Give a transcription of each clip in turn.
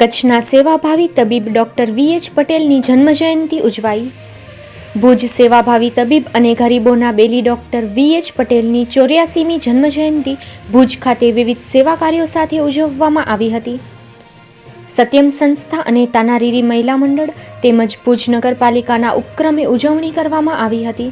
કચ્છના સેવાભાવી તબીબ ડૉક્ટર વી એચ પટેલની જન્મજયંતિ ઉજવાઈ. ભુજ સેવાભાવી તબીબ અને ગરીબોના બેલી ડૉક્ટર વી એચ પટેલની ચોર્યાસીમી જન્મજયંતિ ભુજ ખાતે વિવિધ સેવા કાર્યો સાથે ઉજવવામાં આવી હતી. સત્યમ સંસ્થા અને તાનારીરી મહિલા મંડળ તેમજ ભુજ નગરપાલિકાના ઉપક્રમે ઉજવણી કરવામાં આવી હતી.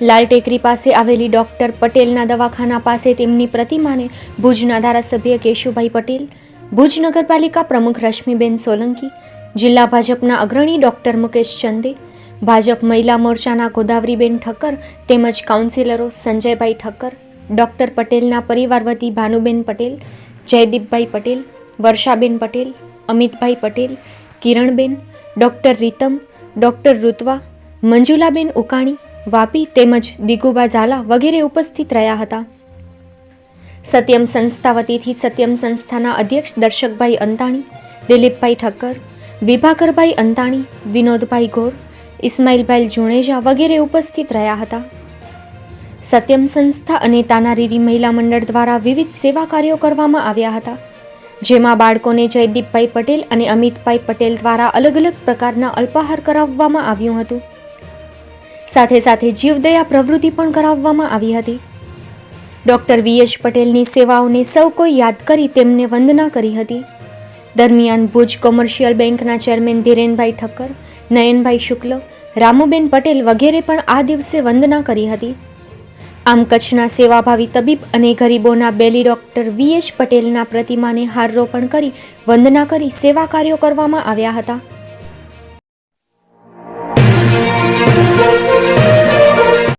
લાલ ટેકરી પાસે આવેલી ડૉક્ટર પટેલના દવાખાના પાસે તેમની પ્રતિમાને ભુજના ધારાસભ્ય કેશુભાઈ પટેલ ભુજ નગરપાલિકા પ્રમુખ રશ્મિબેન સોલંકી, જિલ્લા ભાજપના અગ્રણી ડૉક્ટર મુકેશ ચંદે, ભાજપ મહિલા મોરચાના ગોદાવરીબેન ઠક્કર તેમજ કાઉન્સિલરો સંજયભાઈ ઠક્કર, ડૉક્ટર પટેલના પરિવાર વતી ભાનુબેન પટેલ, જયદીપભાઈ પટેલ, વર્ષાબેન પટેલ, અમિતભાઈ પટેલ, કિરણબેન, ડૉક્ટર રીતમ, ડૉક્ટર ઋત્વા, મંજુલાબેન ઉકાણી, વાપી તેમજ દિગુબા ઝાલા વગેરે ઉપસ્થિત રહ્યા હતા. સત્યમ સંસ્થા વતીથી સત્યમ સંસ્થાના અધ્યક્ષ દર્શકભાઈ અંતાણી, દિલીપભાઈ ઠક્કર, વિભાકરભાઈ અંતાણી, વિનોદભાઈ ગોર, ઇસ્માઇલભાઈ જુણેજા વગેરે ઉપસ્થિત રહ્યા હતા. સત્યમ સંસ્થા અને તાનારીરી મહિલા મંડળ દ્વારા વિવિધ સેવા કાર્યો કરવામાં આવ્યા હતા, જેમાં બાળકોને જયદીપભાઈ પટેલ અને અમિતભાઈ પટેલ દ્વારા અલગ અલગ પ્રકારના અલ્પાહાર કરાવવામાં આવ્યું હતું. સાથે સાથે જીવદયા પ્રવૃત્તિ પણ કરાવવામાં આવી હતી. ડૉક્ટર વી એચ પટેલની સેવાઓને સૌ કોઈ યાદ કરી તેમને વંદના કરી હતી. દરમિયાન ભુજ કોમર્શિયલ બેંકના ચેરમેન ધીરેનભાઈ ઠક્કર, નયનભાઈ શુક્લ, રામુબેન પટેલ વગેરે પણ આ દિવસે વંદના કરી હતી. આમ કચ્છના સેવાભાવી તબીબ અને ગરીબોના બેલી ડૉક્ટર વી એચ પટેલના પ્રતિમાને હારરોપણ કરી વંદના કરી સેવા કાર્યો કરવામાં આવ્યા હતા.